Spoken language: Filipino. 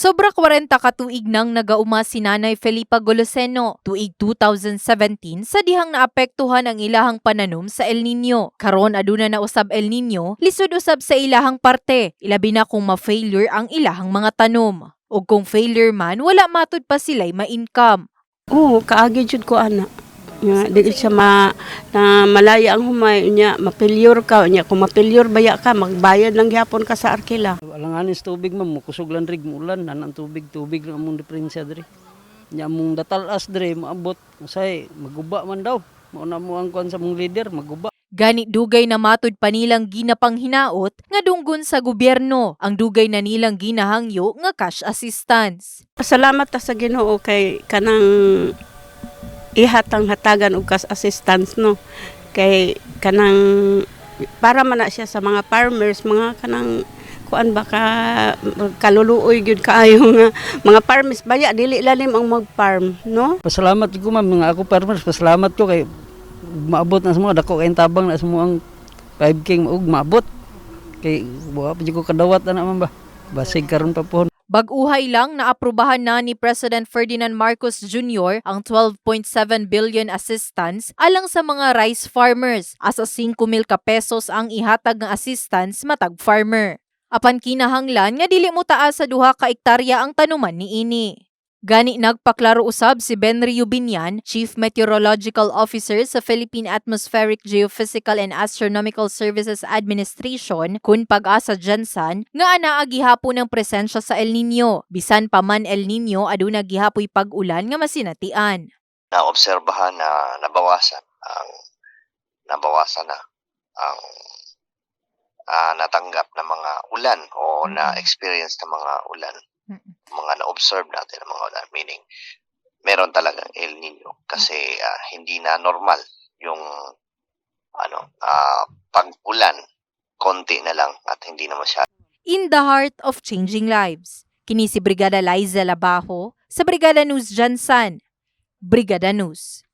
Sobra 40 ka tuig nang nagauma si Nanay Felipa Goloseno tuig 2017 sa dihang naapektuhan ang ilahang pananom sa El Nino. Karon aduna na usab El Nino, lisod usab sa ilahang parte, ilabi na kung ma-failure ang ilahang mga tanom. O kung failure man, wala matud pa sila'y ma-income. Oo, kaagi jud ko ana. Nga, di siya ma, na malaya ang humay niya, mapilyur ka niya. Kung mapilyur baya ka, magbayad lang gyapon ka sa arkila. Alanganin sa tubig ma'am, mukusog lang rig mulan, nanang tubig, tubig lang among diferensya diri. Nya mong datalas diri maabot, say maguba man daw. Mao na mo ang kuan sa mong leader, maguba. Gani dugay na matud pa nilang ginapang hinaot nga dunggon sa gobyerno ang dugay na nilang ginahangyo nga cash assistance. Pasalamat ta sa Ginoo kay kanang ihatang hatagan og kas assistance no. Kay kanang para man na siya sa mga farmers, mga kanang kuan ba ka kaluluoy gyud kaayo nga mga farmers baya dili lalim ang mag-farm no Pasalamat ko ma'am, mga ako farmers, pasalamat ko kay maabot na sa mga dako kayong tabang na sa mga ang 5 king ug maabot. Kay buha pa ko kadawat ana man ba. Basig karon pa po. Bag-uhay lang na aprubahan na ni President Ferdinand Marcos Jr. ang 12.7 billion assistance alang sa mga rice farmers asa 5 mil ka pesos ang ihatag nga assistance matag farmer. Apan kinahanglan nga dili mo taas sa duha ka ektarya ang tanuman ni ini. Gani nagpaklaro usab si Benry Ubinyan, Chief Meteorological Officer sa Philippine Atmospheric Geophysical and Astronomical Services Administration kun pag-asa Jansan nga anaa gihapon ang presensya sa El Nino. Bisan pa man El Nino aduna gihapoy pag-ulan nga masinatian. naobserbahan na nabawasan ang nabawasan na ang ah, natanggap na mga ulan o na-experience na mga ulan. Mga na-observe natin na mga ulan. Meaning, meron talagang El Nino kasi ah, hindi na normal yung ano ah, pag-ulan konti na lang at hindi na masyado In the heart of changing lives. Kini si Brigada Liza Labajo sa Brigada News Jansan. Brigada News.